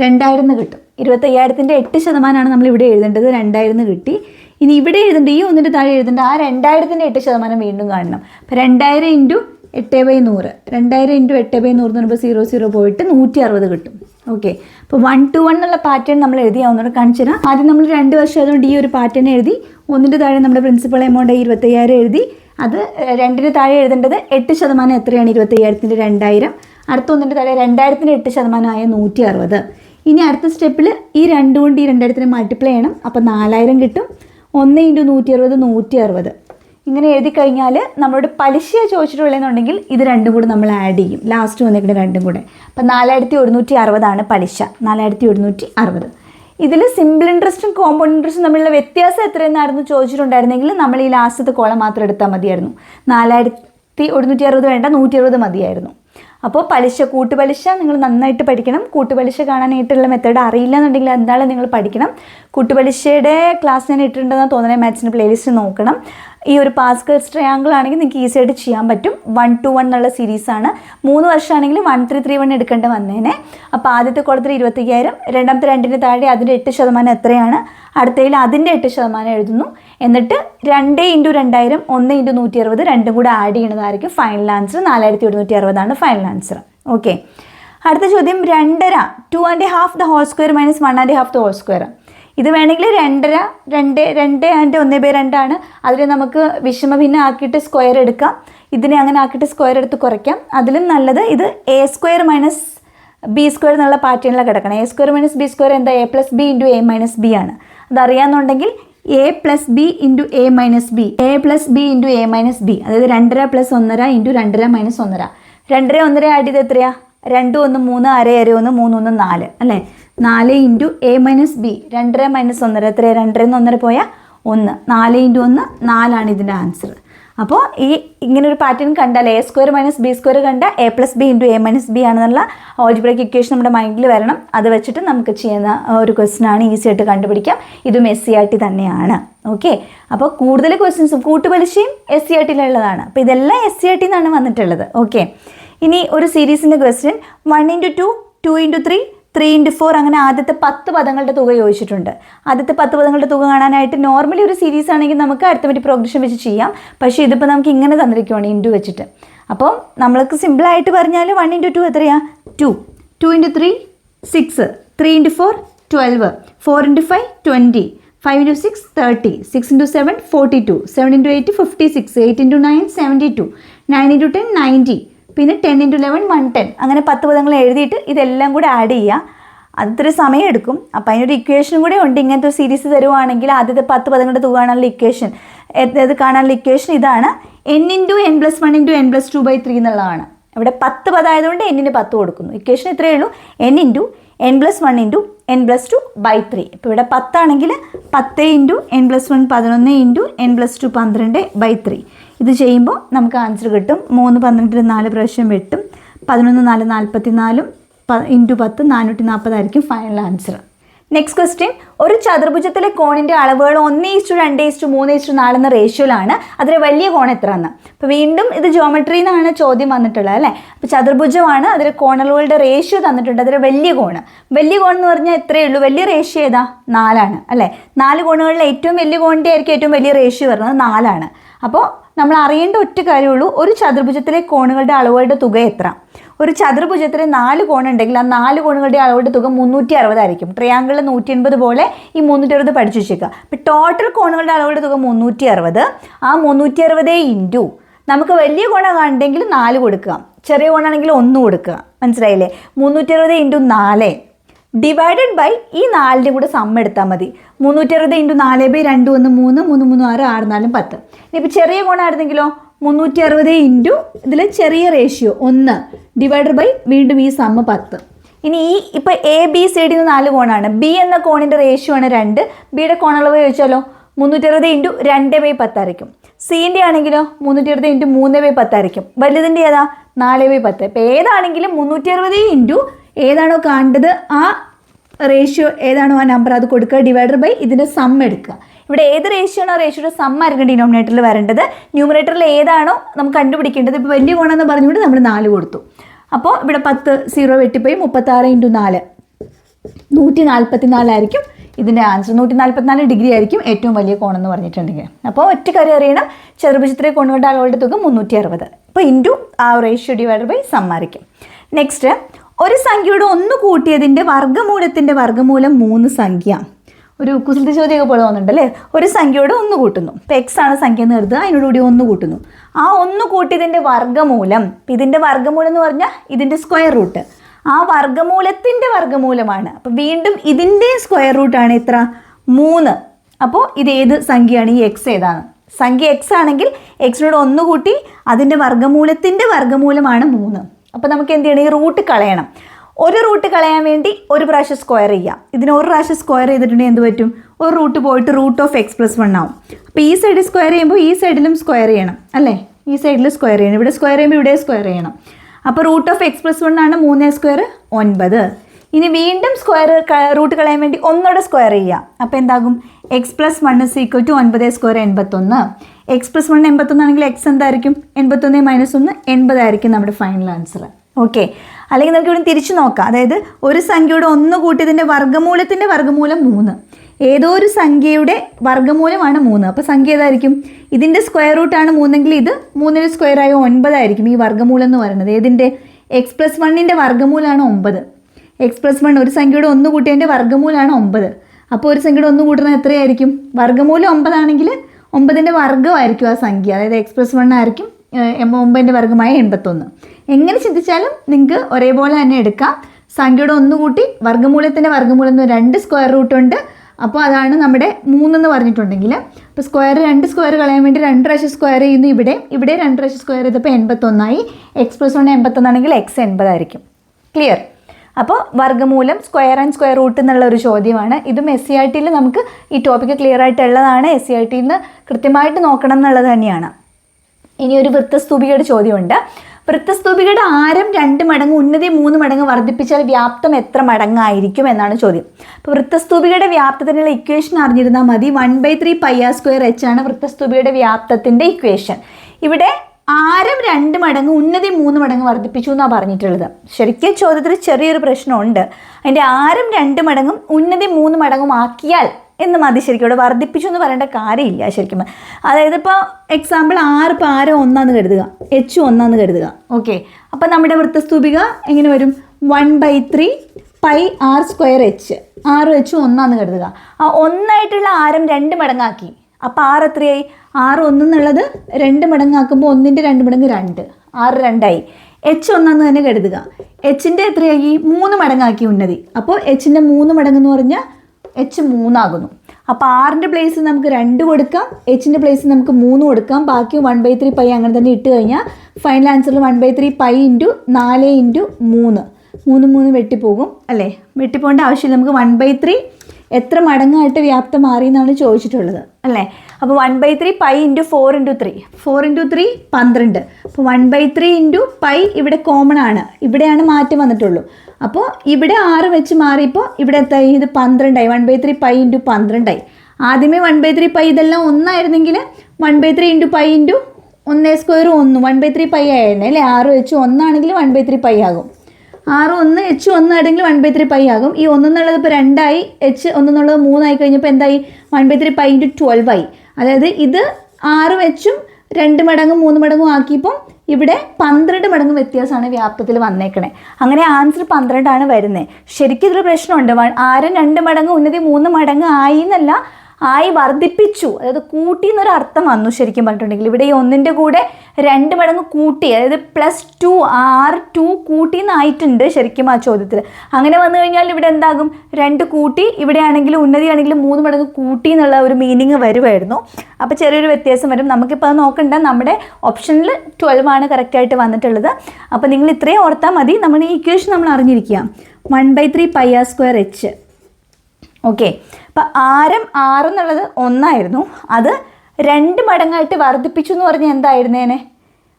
രണ്ടായിരം എന്ന് കിട്ടും. ഇരുപത്തയ്യായിരത്തിന്റെ എട്ട് ശതമാനമാണ് നമ്മൾ ഇവിടെ എഴുതേണ്ടത്. രണ്ടായിരം എന്ന് കിട്ടി. ഇനി ഇവിടെ എഴുതേണ്ട ഈ ഒന്നിന്റെ താഴെ എഴുതേണ്ട ആ രണ്ടായിരത്തിന്റെ എട്ട് ശതമാനം വീണ്ടും കാണണം. അപ്പം രണ്ടായിരം ഇന്റു എട്ട് ബൈ നൂറ്. രണ്ടായിരം ഇന്റു എട്ട് ബൈ നൂറ് എന്ന് പറയുമ്പോൾ സീറോ സീറോ പോയിട്ട് നൂറ്റി അറുപത് കിട്ടും. ഓക്കെ അപ്പോൾ വൺ ടു വൺ എന്നുള്ള പാറ്റേൺ നമ്മൾ എഴുതി കാണിച്ചു തരാം. ആദ്യം നമ്മൾ രണ്ട് വർഷം അതുകൊണ്ട് ഈ ഒരു പാറ്റേൺ എഴുതി ഒന്നിന്റെ താഴെ നമ്മുടെ പ്രിൻസിപ്പൾ എമൗണ്ട് ഇരുപത്തയ്യായിരം എഴുതി അത് രണ്ടിന് താഴെ എഴുതേണ്ടത് എട്ട് ശതമാനം എത്രയാണ്? ഇരുപത്തയ്യായിരത്തിന്റെ രണ്ടായിരം. അടുത്ത ഒന്നിന്റെ താഴെ രണ്ടായിരത്തിന്റെ എട്ട് ശതമാനമായ നൂറ്റി അറുപത് ഇനി അടുത്ത സ്റ്റെപ്പിൽ ഈ രണ്ട് കൊണ്ട് ഈ രണ്ടായിരത്തിന് മൾട്ടിപ്ലൈ ചെയ്യണം. അപ്പോൾ നാലായിരം കിട്ടും. ഒന്ന് ഇന്റു നൂറ്റി അറുപത് നൂറ്റി അറുപത് ഇങ്ങനെ എഴുതി കഴിഞ്ഞാൽ നമ്മളോട് പലിശ ചോദിച്ചിട്ടുള്ളതെന്നുണ്ടെങ്കിൽ ഇത് രണ്ടും കൂടെ നമ്മൾ ആഡ് ചെയ്യും. ലാസ്റ്റ് വന്നിട്ട് രണ്ടും കൂടെ. അപ്പം നാലായിരത്തി ഒരുന്നൂറ്റി അറുപതാണ് പലിശ. നാലായിരത്തി ഒരുന്നൂറ്റി അറുപത്. ഇതിൽ സിമ്പിൾ ഇൻട്രസ്റ്റും കോമ്പൗണ്ട് ഇൻട്രസ്റ്റും തമ്മിലുള്ള വ്യത്യാസം എത്രയെന്നായിരുന്നു ചോദിച്ചിട്ടുണ്ടായിരുന്നെങ്കിൽ നമ്മൾ ഈ ലാസ്റ്റത്തെ കോളം മാത്രം എടുത്താൽ മതിയായിരുന്നു. നാലായിരത്തി ഒരുന്നൂറ്റി അറുപത് വേണ്ട നൂറ്റി അറുപത് മതിയായിരുന്നു. അപ്പോൾ പലിശ കൂട്ടുപലിശ നിങ്ങൾ നന്നായിട്ട് പഠിക്കണം. കൂട്ടുപലിശ കാണാനായിട്ടുള്ള മെത്തേഡ് അറിയില്ല എന്നുണ്ടെങ്കിൽ എന്തായാലും നിങ്ങൾ പഠിക്കണം? കൂട്ടുപലിശയുടെ ക്ലാസ് ഞാൻ ഇട്ടിട്ടുണ്ടെന്ന് തോന്നുന്നത് മാത്സിന്റെ പ്ലേലിസ്റ്റ് നോക്കണം. ഈ ഒരു പാസ്കൽ ട്രയാങ്കിൾ ആണെങ്കിൽ നിങ്ങൾക്ക് ഈസി ആയിട്ട് ചെയ്യാൻ പറ്റും. വൺ ടു വൺ എന്നുള്ള സീരീസാണ് മൂന്ന് വർഷമാണെങ്കിൽ വൺ ത്രീ ത്രീ വൺ എടുക്കേണ്ട വന്നേനെ. അപ്പോൾ ആദ്യത്തെ കുളത്തിൽ ഇരുപത്തയ്യായിരം രണ്ടാമത്തെ രണ്ടിന് താഴെ അതിന്റെ എട്ട് ശതമാനം എത്രയാണ്? അടുത്തതിൽ അതിന്റെ എട്ട് ശതമാനം എഴുതുന്നു. എന്നിട്ട് രണ്ട് ഇന്റു രണ്ടായിരം ഒന്ന് ഇന്റു നൂറ്റി അറുപത് രണ്ടും കൂടെ ആഡ് ചെയ്യുന്നതായിരിക്കും ഫൈനൽ ആൻസർ നാലായിരത്തി ഒരുന്നൂറ്റി അറുപതാണ് ഫൈനൽ ആൻസർ ഓക്കെ അടുത്ത ചോദ്യം രണ്ടര two and half the whole square minus one and half the whole square ഇത് വേണമെങ്കിൽ രണ്ടര രണ്ട് രണ്ട് ആൻഡ് ഒന്ന് ബൈ രണ്ടാണ്. അതിൽ നമുക്ക് വിഷമ ഭിന്നം ആക്കിയിട്ട് സ്ക്വയർ എടുക്കാം. ഇതിനെ അങ്ങനെ ആക്കിയിട്ട് സ്ക്വയർ എടുത്ത് കുറയ്ക്കാം. അതിലും നല്ലത് ഇത് A square minus B square എന്നുള്ള പാറ്റേണിലാണ് കിടക്കണം. A square minus B square എന്താ? A plus B into A minus B ആണ്. അതറിയാമെന്നുണ്ടെങ്കിൽ A plus B into A minus B A plus B into A minus B അതായത് രണ്ടര plus ഒന്നര into രണ്ടര minus ഒന്നര. രണ്ടര ഒന്നര ആഡ് ചെയ്ത് എത്രയാ? രണ്ട് ഒന്ന് മൂന്ന് അര അര ഒന്ന് മൂന്ന് ഒന്ന് നാല്. അല്ലേ? നാല് ഇന്റു എ മൈനസ് ബി. രണ്ടര മൈനസ് ഒന്നര. എത്ര രണ്ടര നിന്ന് ഒന്നര പോയാൽ ഒന്ന്. നാല് ഇന്റു ഒന്ന് നാലാണ് ഇതിന്റെ ആൻസർ അപ്പോൾ ഈ ഇങ്ങനെ ഒരു പാറ്റേൺ കണ്ടാൽ A square minus B square കണ്ട A plus B into A minus B ആണെന്നുള്ള ഓൾജിബ്രേക്ക് ഇക്വേഷൻ നമ്മുടെ മൈൻഡിൽ വരണം. അത് വെച്ചിട്ട് നമുക്ക് ചെയ്യുന്ന ഒരു ക്വസ്റ്റൻ ആണ് ഈസി ആയിട്ട് കണ്ടുപിടിക്കാം. ഇതും എസ് സി ആർ ടി തന്നെയാണ്. ഓക്കെ അപ്പോൾ കൂടുതൽ ക്വസ്റ്റ്യൻസും കൂട്ടുപലിശയും എസ് സി ആർ ടിയിലുള്ളതാണ് അപ്പോൾ ഇതെല്ലാം എസ് സി ആർ ടി എന്നാണ് വന്നിട്ടുള്ളത്. ഓക്കെ ഇനി ഒരു സീരീസിന്റെ question one into two two into three three into four അങ്ങനെ ആദ്യത്തെ പത്ത് പദങ്ങളുടെ തുക ചോദിച്ചിട്ടുണ്ട്. ആദ്യത്തെ പത്ത് പദങ്ങളുടെ തുക കാണാനായിട്ട് നോർമലി ഒരു സീരീസ് ആണെങ്കിൽ നമുക്ക് അരിത്തമെറ്റിക് പ്രോഗ്രഷൻ വെച്ച് ചെയ്യാം. പക്ഷേ ഇതിപ്പോൾ നമുക്ക് ഇങ്ങനെ തന്നിരിക്കുവാണ് ഇന്റു വെച്ചിട്ട്. അപ്പം നമ്മൾക്ക് സിമ്പിളായിട്ട് പറഞ്ഞാൽ വൺ ഇന്റു ടു എത്രയാ? Two two into three six three into four twelve four into five twenty five into six thirty six into seven forty two seven into eight fifty six eight into nine seventy two nine into ten ninety പിന്നെ ten into eleven one ten അങ്ങനെ പത്ത് പദങ്ങൾ എഴുതിയിട്ട് ഇതെല്ലാം കൂടെ add ചെയ്യുക അതൊരു സമയം എടുക്കും. അപ്പോൾ അതിനൊരു ഇക്വേഷനും കൂടെ ഉണ്ട്. ഇങ്ങനത്തെ ഒരു സീരീസ് തരുവാണെങ്കിൽ ആദ്യത്തെ പത്ത് പദങ്ങളുടെ തുക കാണാനുള്ള ഇക്വേഷൻ ഇത് കാണാനുള്ള ഇക്വേഷൻ ഇതാണ്. N into N plus one into N plus two by three എന്നുള്ളതാണ്. ഇവിടെ പത്ത് പദമായതുകൊണ്ട് എന്നിന് പത്ത് കൊടുക്കുന്നു. ഇക്വേഷൻ ഇത്രയേ ഉള്ളൂ. N into N plus one into N plus two by three ഇപ്പോൾ ഇവിടെ പത്താണെങ്കിൽ പത്ത് ഇന്റു എൻ പ്ലസ് വൺ പതിനൊന്ന് ഇന്റു എൻ പ്ലസ് ടു പന്ത്രണ്ട് ബൈ ത്രീ ഇത് ചെയ്യുമ്പോൾ നമുക്ക് ആൻസർ കിട്ടും. മൂന്ന് പന്ത്രണ്ടിന് നാല് പ്രാവശ്യം വെട്ടും. പതിനൊന്ന് നാല് നാൽപ്പത്തി നാലും ഇന്റു പത്ത് നാനൂറ്റി നാൽപ്പതായിരിക്കും ഫൈനൽ ആൻസർ നെക്സ്റ്റ് ക്വസ്റ്റ്യൻ ഒരു ചതുർഭുജത്തിലെ കോണിന്റെ അളവുകൾ ഒന്ന് ഈസ്റ്റു രണ്ട് ഈസ്റ്റു മൂന്ന് ഈസ്റ്റു നാല് എന്ന റേഷ്യോയിലാണ് അതിലെ വലിയ കോൺ എത്ര എന്ന് അപ്പോൾ വീണ്ടും ഇത് ജോമെട്രി എന്നാണ് ചോദ്യം വന്നിട്ടുള്ളത് അല്ലേ? അപ്പോൾ ചതുർഭുജമാണ് അതിൽ കോണളുകളുടെ റേഷ്യോ തന്നിട്ടുണ്ട്. അതിൽ വലിയ കോണ് വലിയ കോൺ എന്ന് പറഞ്ഞാൽ എത്രയേ ഉള്ളൂ? വലിയ റേഷ്യോ ഏതാ? നാലാണ് അല്ലേ? നാല് കോണുകളിലെ ഏറ്റവും വലിയ കോണിന്റെ ആയിരിക്കും ഏറ്റവും വലിയ റേഷ്യോ വരുന്നത് നാലാണ്. അപ്പോൾ നമ്മൾ അറിയേണ്ട ഒറ്റ കാര്യമുള്ളൂ ഒരു ചതുർഭുജത്തിലെ കോണുകളുടെ അളവുകളുടെ തുക എത്ര? ഒരു ചതുർഭുജത്തിലെ നാല് കോണുണ്ടെങ്കിൽ ആ നാല് കോണുകളുടെ അളവുകളുടെ തുക മുന്നൂറ്റി അറുപതായിരിക്കും ട്രയാങ്കിളിൽ നൂറ്റി എൺപത് പോലെ ഈ മുന്നൂറ്റി അറുപത് പഠിച്ചു വെച്ചേക്കുക അപ്പോൾ ടോട്ടൽ കോണുകളുടെ അളവുകളുടെ തുക മുന്നൂറ്റി അറുപത് ആ മുന്നൂറ്റി അറുപത് ഇന്റു. നമുക്ക് വലിയ കോണാണെങ്കിൽ നാല് കൊടുക്കുക. ചെറിയ കോണാണെങ്കിൽ ഒന്ന് കൊടുക്കുക. മനസ്സിലായില്ലേ? മുന്നൂറ്റി അറുപത് ഇന്റു നാല്. ഡിവൈഡഡ് ബൈ ഈ നാലിന്റെ കൂടെ സമ്മ എടുത്താൽ മതി. മുന്നൂറ്റി അറുപത് ഇന്റു നാല് ബൈ രണ്ട് ഒന്ന് മൂന്ന് മൂന്ന് മൂന്ന് ആറ് ആറ് നാലും പത്ത്. ഇനിയിപ്പോൾ ചെറിയ കോണായിരുന്നെങ്കിലോ മുന്നൂറ്റി അറുപത് ഇന്റു ഇതിൽ ചെറിയ റേഷ്യോ ഒന്ന്. ഡിവൈഡഡ് ബൈ വീണ്ടും ഈ സമ്മ പത്ത്. ഇനി ഈ ഇപ്പോൾ എ ബി സി ഡി നാല് കോണാണ്. ബി എന്ന കോണിന്റെ റേഷ്യോ ആണ് രണ്ട്. ബിയുടെ കോണളവ് ചോദിച്ചാലോ? മുന്നൂറ്റി അറുപത് ഇന്റു രണ്ട് ബൈ പത്തായിരിക്കും സീന്റെ ആണെങ്കിലോ? മുന്നൂറ്റി അറുപത് ഇന്റു മൂന്ന് ബൈ പത്തായിരിക്കും വലുതിന്റെ ഏതാ? നാല് ബൈ പത്ത്. ഇപ്പോൾ ഏതാണെങ്കിലും മുന്നൂറ്റി അറുപത് ഇന്റു ഏതാണോ കാണേണ്ടത് ആ റേഷ്യോ ഏതാണോ ആ നമ്പർ അത് കൊടുക്കുക ഡിവൈഡർ ബൈ ഇതിന്റെ സം എടുക്കുക. ഇവിടെ ഏത് റേഷ്യോ ആണോ റേഷ്യോയുടെ സം ആയിരിക്കും ഡിനോമിനേറ്ററിൽ വരേണ്ടത്. ന്യൂമിനേറ്ററിൽ ഏതാണോ നമുക്ക് കണ്ടുപിടിക്കേണ്ടത്. ഇപ്പോൾ വലിയ ഗുണമെന്ന് പറഞ്ഞുകൊണ്ട് നമ്മൾ നാല് കൊടുത്തു. അപ്പോൾ ഇവിടെ പത്ത് സീറോ വെട്ടിപ്പോയി മുപ്പത്താറ് ഇന്റു നാല്. നൂറ്റി നാൽപ്പത്തി നാലായിരിക്കും ഇതിന്റെ ആൻസർ നൂറ്റി നാൽപ്പത്തിനാല് ഡിഗ്രി ആയിരിക്കും ഏറ്റവും വലിയ കോണെന്ന് പറഞ്ഞിട്ടുണ്ടെങ്കിൽ. അപ്പോൾ ഒറ്റ കറി അറിയണം. ചെറുപുചിത്ര കൊണ്ടുകൊണ്ട് ആളുകളുടെ തുക മുന്നൂറ്റി അറുപത് അപ്പോൾ ഇന്റു ആ റേഷ്യോ ഡിവൈഡ് ബൈ സമ്മായിരിക്കും നെക്സ്റ്റ് ഒരു സംഖ്യയുടെ ഒന്ന് കൂട്ടിയതിന്റെ വർഗമൂലത്തിന്റെ വർഗമൂലം മൂന്ന് സംഖ്യ. ഒരു കുസൃതി ചോദ്യമൊക്കെ പോലെ തോന്നുന്നുണ്ട് അല്ലേ ഒരു സംഖ്യയോട് ഒന്ന് കൂട്ടുന്നു. ഇപ്പം എക്സ് ആണ് സംഖ്യ എന്ന് കരുതുക അതിനോടുകൂടി ഒന്ന് കൂട്ടുന്നു. ആ ഒന്ന് കൂട്ടിയതിന്റെ വർഗമൂലം ഇതിന്റെ വർഗമൂലം എന്ന് പറഞ്ഞാൽ ഇതിന്റെ സ്ക്വയർ റൂട്ട് ആ വർഗമൂലത്തിന്റെ വർഗമൂലമാണ്. അപ്പം വീണ്ടും ഇതിന്റെ സ്ക്വയർ റൂട്ടാണ് എത്ര? മൂന്ന്. അപ്പോൾ ഇത് ഏത് സംഖ്യയാണ്? ഈ എക്സ് ഏതാണ്. സംഖ്യ എക്സ് ആണെങ്കിൽ എക്സിനോട് ഒന്ന് കൂട്ടി അതിന്റെ വർഗമൂലത്തിന്റെ വർഗമൂലമാണ് മൂന്ന്. അപ്പോൾ നമുക്ക് എന്ത് ചെയ്യണം? ഈ റൂട്ട് കളയണം. ഒരു റൂട്ട് കളയാൻ വേണ്ടി ഒരു പ്രാവശ്യം സ്ക്വയർ ചെയ്യാം ഇതിന് ഒരു പ്രാവശ്യം സ്ക്വയർ ചെയ്തിട്ടുണ്ടെങ്കിൽ എന്ത് പറ്റും? ഒരു റൂട്ട് പോയിട്ട് root of X plus one ആവും. അപ്പോൾ ഈ സൈഡിൽ സ്ക്വയർ ചെയ്യുമ്പോൾ ഈ സൈഡിലും സ്ക്വയർ ചെയ്യണം അല്ലേ? ഈ സൈഡിൽ സ്ക്വയർ ചെയ്യണം. ഇവിടെ സ്ക്വയർ ചെയ്യുമ്പോൾ ഇവിടെ സ്ക്വയർ ചെയ്യണം. അപ്പോൾ root of X plus one ആണ് മൂന്ന് സ്ക്വയർ ഒൻപത്. ഇനി വീണ്ടും സ്ക്വയർ റൂട്ട് കളയാൻ വേണ്ടി ഒന്നുകൂടെ സ്ക്വയർ ചെയ്യാം അപ്പോൾ എന്താകും? X plus one is equal to ഒൻപത് സ്ക്വയർ എൺപത്തൊന്ന്. എക്സ് പ്ലസ് വൺ എൺപത്തൊന്നാണെങ്കിൽ എക്സ് എന്തായിരിക്കും? എൺപത്തൊന്ന് മൈനസ് ഒന്ന് എൺപതായിരിക്കും നമ്മുടെ ഫൈനൽ ആൻസർ ഓക്കെ അല്ലെങ്കിൽ നമുക്ക് ഇവിടെ തിരിച്ചു നോക്കാം. അതായത് ഒരു സംഖ്യയുടെ ഒന്ന് കൂട്ടിയതിന്റെ വർഗമൂലത്തിന്റെ വർഗമൂലം മൂന്ന്. ഏതോ ഒരു സംഖ്യയുടെ വർഗമൂലമാണ് മൂന്ന്. അപ്പോൾ സംഖ്യ ഏതായിരിക്കും? ഇതിന്റെ സ്ക്വയർ റൂട്ടാണ് മൂന്നെങ്കിൽ ഇത് മൂന്നിന് സ്ക്വയർ ആയ ഒൻപതായിരിക്കും ഈ വർഗമൂലം എന്ന് പറയുന്നത്. ഏതിന്റെ എക്സ് പ്ലസ് വണ്ണിന്റെ വർഗമൂലമാണ് ഒമ്പത് എക്സ് പ്ലസ് വൺ ഒരു സംഖ്യയുടെ ഒന്ന് കൂട്ടിയതിന്റെ വർഗമൂലമാണ് ഒമ്പത് അപ്പോൾ ഒരു സംഖ്യയുടെ ഒന്ന് കൂട്ടുന്നത് എത്രയായിരിക്കും? വർഗമൂലം ഒമ്പതാണെങ്കിൽ ഒമ്പതിന്റെ വർഗമായിരിക്കും ആ സംഖ്യ. അതായത് എക്സ്പ്രസ് വൺ ആയിരിക്കും ഒമ്പതിന്റെ വർഗമായ എൺപത്തൊന്ന്. എങ്ങനെ ചിന്തിച്ചാലും നിങ്ങൾക്ക് ഒരേപോലെ തന്നെ എടുക്കാം. സംഖ്യയുടെ ഒന്ന് കൂട്ടി വർഗമൂലത്തിന്റെ വർഗമൂലം എന്ന് രണ്ട് സ്ക്വയർ റൂട്ടുണ്ട് അപ്പോൾ അതാണ് നമ്മുടെ മൂന്നെന്ന് പറഞ്ഞിട്ടുണ്ടെങ്കിൽ. അപ്പോൾ സ്ക്വയർ രണ്ട് സ്ക്വയർ കളയാൻ വേണ്ടി രണ്ട് പ്രാവശ്യം സ്ക്വയർ ചെയ്യുന്നു ഇവിടെ. ഇവിടെ രണ്ട് പ്രാവശ്യം സ്ക്വയർ ചെയ്തപ്പോൾ എൺപത്തൊന്നായി. എക്സ് പ്ലസ് വൺ എൺപത്തൊന്നാണെങ്കിൽ എക്സ് എൺപതായിരിക്കും. ക്ലിയർ അപ്പോൾ വർഗമൂലം സ്ക്വയർ ആൻഡ് സ്ക്വയർ റൂട്ട് എന്നുള്ള ഒരു ചോദ്യമാണ്. ഇതും എസ് സി ആർ ടിയിൽ നമുക്ക് ഈ ടോപ്പിക്ക് ക്ലിയർ ആയിട്ടുള്ളതാണ്. എസ് സി ആർ ടിയിൽ നിന്ന് കൃത്യമായിട്ട് നോക്കണം എന്നുള്ളത് തന്നെയാണ്. ഇനി ഒരു വൃത്തസ്തൂപികയുടെ ചോദ്യമുണ്ട്. വൃത്തസ്തൂപികയുടെ ആരം രണ്ട് മടങ്ങ് ഉന്നതി മൂന്ന് മടങ്ങ് വർദ്ധിപ്പിച്ചാൽ വ്യാപ്തം എത്ര മടങ്ങായിരിക്കും എന്നാണ് ചോദ്യം. അപ്പോൾ വൃത്തസ്തൂപികയുടെ വ്യാപ്തത്തിനുള്ള ഇക്വേഷൻ അറിഞ്ഞിരുന്നാൽ മതി. One by three pi square H ആണ് വൃത്തസ്തൂപികയുടെ വ്യാപ്തത്തിന്റെ ഇക്വേഷൻ ഇവിടെ ആരം രണ്ട് മടങ്ങ് ഉന്നതി മൂന്ന് മടങ്ങ് വർദ്ധിപ്പിച്ചു എന്നാണ് പറഞ്ഞിട്ടുള്ളത്. ശരിക്കും ചോദ്യത്തിൽ ചെറിയൊരു പ്രശ്നമുണ്ട്. അതിന്റെ ആരം രണ്ട് മടങ്ങും ഉന്നതി മൂന്ന് മടങ്ങും ആക്കിയാൽ എന്ന് മതി ശരിക്കും. ഇവിടെ വർദ്ധിപ്പിച്ചു എന്ന് പറയേണ്ട കാര്യമില്ല ശരിക്കും. അതായത് ഇപ്പോൾ എക്സാമ്പിൾ ആറ് ഇപ്പോൾ ആരം ഒന്നാന്ന് കരുതുക. എച്ച് ഒന്നാന്ന് കരുതുക. ഓക്കെ അപ്പോൾ നമ്മുടെ വൃത്തസ്തൂപിക എങ്ങനെ വരും? One by three pi R square H ആറ് എച്ച് ഒന്നാന്ന് കരുതുക. ആ ഒന്നായിട്ടുള്ള ആരം രണ്ട് മടങ്ങാക്കി. അപ്പോൾ ആറ് എത്രയായി? ആറ് ഒന്നെന്നുള്ളത് രണ്ട് മടങ്ങാക്കുമ്പോൾ ഒന്നിന്റെ രണ്ട് മടങ്ങ് രണ്ട്. ആറ് രണ്ടായി. എച്ച് ഒന്നാന്ന് തന്നെ കരുതുക. എച്ചിന്റെ എത്രയായി? മൂന്ന് മടങ്ങാക്കി ഉന്നതി. അപ്പോൾ എച്ചിന്റെ മൂന്ന് മടങ്ങ് എന്ന് പറഞ്ഞാൽ എച്ച് മൂന്നാകുന്നു അപ്പോൾ ആറിന്റെ പ്ലേസ് നമുക്ക് രണ്ട് കൊടുക്കാം. എച്ചിന്റെ പ്ലേസ് നമുക്ക് മൂന്ന് കൊടുക്കാം. ബാക്കി വൺ ബൈ ത്രീ പൈ അങ്ങനെ തന്നെ ഇട്ട് കഴിഞ്ഞാൽ final ആൻസറിൽ one by three pi into നാല് ഇന്റു മൂന്ന്. മൂന്ന് മൂന്ന് വെട്ടിപ്പോകും അല്ലേ? വെട്ടിപ്പോകേണ്ട ആവശ്യമില്ല. നമുക്ക് വൺ ബൈ ത്രീ എത്ര മടങ്ങായിട്ട് വ്യാപ്തം മാറി എന്നാണ് ചോദിച്ചിട്ടുള്ളത് അല്ലേ? അപ്പോൾ one by three pi into four into three four into three പന്ത്രണ്ട്. അപ്പോൾ one by three into pi ഇവിടെ കോമൺ ആണ്. ഇവിടെയാണ് മാറ്റം വന്നിട്ടുള്ളൂ. അപ്പോൾ ഇവിടെ ആറ് വെച്ച് മാറിയപ്പോൾ ഇവിടെ ഇത് പന്ത്രണ്ടായി. One by three pi into പന്ത്രണ്ടായി. ആദ്യമേ വൺ ബൈ ത്രീ പൈ ഇതെല്ലാം ഒന്നായിരുന്നെങ്കിൽ one by three into pi into ഒന്നേ സ്ക്വയർ ഒന്ന്. വൺ ബൈ ത്രീ പൈ ആയിരുന്നു അല്ലേ? ആറ് വെച്ച് ഒന്നാണെങ്കിൽ വൺ ബൈ ത്രീ പൈ ആകും. ആറ് ഒന്ന് എച്ച് ഒന്ന് ആണെങ്കിൽ വൺ ബൈ ത്രീ പൈ ആകും. ഈ ഒന്നെന്നുള്ളത് ഇപ്പോൾ രണ്ടായി എച്ച് ഒന്നെന്നുള്ളത് മൂന്നായി കഴിഞ്ഞപ്പോൾ എന്തായി? One by three pi into twelve ആയി. അതായത് ഇത് ആറ് വെച്ചും രണ്ട് മടങ്ങും മൂന്ന് മടങ്ങും ആക്കിയപ്പം ഇവിടെ പന്ത്രണ്ട് മടങ്ങ് വ്യത്യാസമാണ് വ്യാപ്തത്തിൽ വന്നേക്കണേ. അങ്ങനെ ആൻസർ പന്ത്രണ്ടാണ് വരുന്നത് ശരിക്കും ഇതൊരു പ്രശ്നമുണ്ട്. ആരും രണ്ട് മടങ്ങ് ഉന്നതി മൂന്ന് മടങ്ങ് ആയി എന്നല്ല ആയി വർദ്ധിപ്പിച്ചു. അതായത് കൂട്ടി എന്നൊരു അർത്ഥം വന്നു ശരിക്കും പറഞ്ഞിട്ടുണ്ടെങ്കിൽ. ഇവിടെ ഈ ഒന്നിന്റെ കൂടെ രണ്ട് മടങ്ങ് കൂട്ടി അതായത് പ്ലസ് ടു ആർ ടു കൂട്ടി എന്നായിട്ടുണ്ട് ശരിക്കും ആ ചോദ്യത്തിൽ അങ്ങനെ വന്നു കഴിഞ്ഞാൽ ഇവിടെ എന്താകും? രണ്ട് കൂട്ടി ഇവിടെ ആണെങ്കിൽ ഉന്നതി ആണെങ്കിൽ മൂന്ന് മടങ്ങ് കൂട്ടി എന്നുള്ള ഒരു മീനിങ് വരുമായിരുന്നു അപ്പോൾ ചെറിയൊരു വ്യത്യാസം വരും. നമുക്കിപ്പോൾ നോക്കണ്ട. നമ്മുടെ ഓപ്ഷനിൽ ട്വൽവ് ആണ് കറക്റ്റായിട്ട് വന്നിട്ടുള്ളത്. അപ്പോൾ നിങ്ങൾ ഇത്രയും ഓർത്താൽ മതി. നമ്മൾ ഈ ഇക്വേഷൻ നമ്മൾ അറിഞ്ഞിരിക്കുക one by three pi R square H okay. അപ്പം ആരം ആറ് എന്നുള്ളത് ഒന്നായിരുന്നു. അത് രണ്ട് മടങ്ങായിട്ട് വർദ്ധിപ്പിച്ചു എന്ന് പറഞ്ഞാൽ എന്തായിരുന്നേനെ